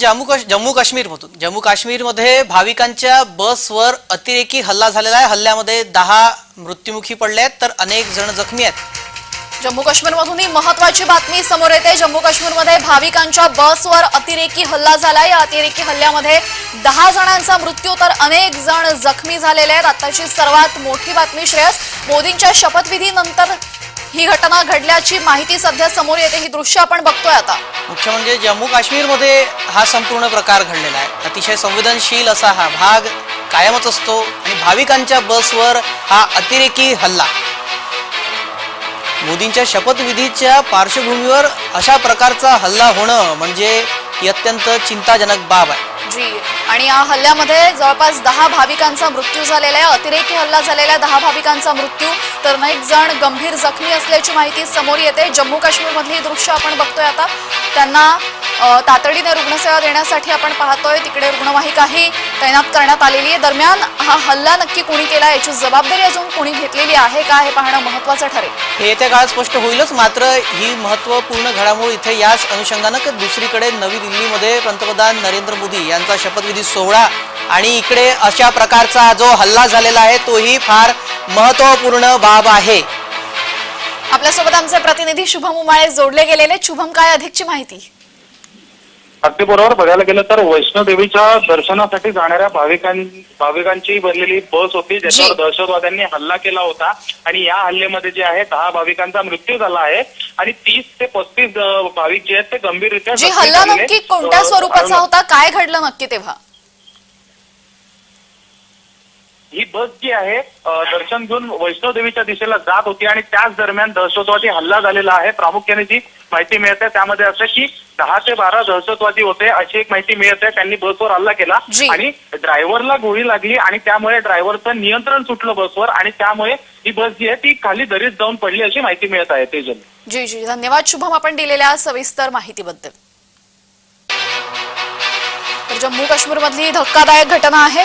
जम्मू काश जम्मू काश्मीरमधून. जम्मू काश्मीरमध्ये भाविकांच्या बसवर अतिरेकी हल्ला झालेला आहे. हल्ल्यामध्ये दहा मृत्युमुखी पडले आहेत तर अनेक जण जखमी आहेत. जम्मू काश्मीरमधून ही महत्वाची बातमी समोर येते. जम्मू काश्मीरमध्ये भाविकांच्या बसवर अतिरेकी हल्ला झाला या अतिरेकी हल्ल्यामध्ये दहा जणांचा मृत्यू तर अनेक जण जखमी झालेले आहेत. आताची सर्वात मोठी बातमी श्रेयस मोदींच्या शपथविधीनंतर ही घटना घडल्याची माहिती सध्या समोर येते. ही दृश्य आपण बघतोय आता. मुख्य म्हणजे जम्मू काश्मीरमध्ये हा संपूर्ण प्रकार घडलेला आहे. अतिशय संवेदनशील असा हा भाग कायमच असतो आणि भाविकांच्या बसवर हा अतिरेकी हल्ला. मोदींच्या शपथविधीच्या पार्श्वभूमीवर अशा प्रकारचा हल्ला होणं म्हणजे ही अत्यंत चिंताजनक बाब आहे. जी. आणि या हल्ल्यामध्ये जवळपास दहा भाविकांचा मृत्यू झालेला आहे. अतिरेकी हल्ला झालेला आहे दहा भाविकांचा मृत्यू. तर अनेक जण गंभीर जखमी असल्याची माहिती समोर येते. जम्मू काश्मीरमधली दृश्य आपण बघतोय आता. त्यांना तातडीने रुग्णसेवा देण्यासाठी आपण पाहतोय तिकडे रुग्णवाहिकाही तैनात करण्यात आलेली आहे. दरम्यान हा हल्ला नक्की कोणी केला याची जबाबदारी अजून कोणी घेतलेली आहे का हे पाहणं महत्वाचं ठरेल. हे येत्या काळात स्पष्ट होईलच मात्र ही महत्त्वपूर्ण घडामोड इथे याच अनुषंगानं की दुसरीकडे नवी दिल्लीमध्ये पंतप्रधान नरेंद्र मोदी यांचा शपथविधी सोहळा आणि इकडे अशा प्रकारचा जो हल्ला झालेला आहे तोही फार महत्त्वपूर्ण बाब आहे. आपल्यासोबत आमचे प्रतिनिधी शुभम उमाळे जोडले गेलेले. शुभम काय अधिकची माहिती? अगदी बरोबर बघायला गेलं तर वैष्णोदेवीच्या दर्शनासाठी जाणाऱ्या भाविकां भाविकांची भरलेली बस होती ज्याच्यावर. दहशतवाद्यांनी हल्ला केला होता. आणि या हल्ल्यामध्ये जे आहे दहा भाविकांचा मृत्यू झाला आहे. आणि तीस ते पस्तीस भाविक जे आहेत ते गंभीररित्या हल्ला नक्की कोणत्या स्वरूपाचा होता काय घडलं नक्की तेव्हा? ही बस जी आहे दर्शन घेऊन वैष्णोदेवीच्या दिशेला जात होती आणि त्याच दरम्यान दहशतवादी हल्ला झालेला आहे. प्रामुख्याने जी माहिती मिळते त्यामध्ये असं की दहा ते बारा दहशतवादी होते अशी एक माहिती मिळते त्यांनी बसवर हल्ला केला. आणि ड्रायव्हरला गोळी लागली आणि त्यामुळे ड्रायव्हरचं नियंत्रण सुटलं बसवर आणि त्यामुळे ही बस जी आहे ती खाली दरीत जाऊन पडली अशी माहिती मिळत आहे. तेजल. जी जी. धन्यवाद. शुभम आपण दिलेल्या सविस्तर माहितीबद्दल. तर जम्मू काश्मीरमधली धक्कादायक घटना आहे.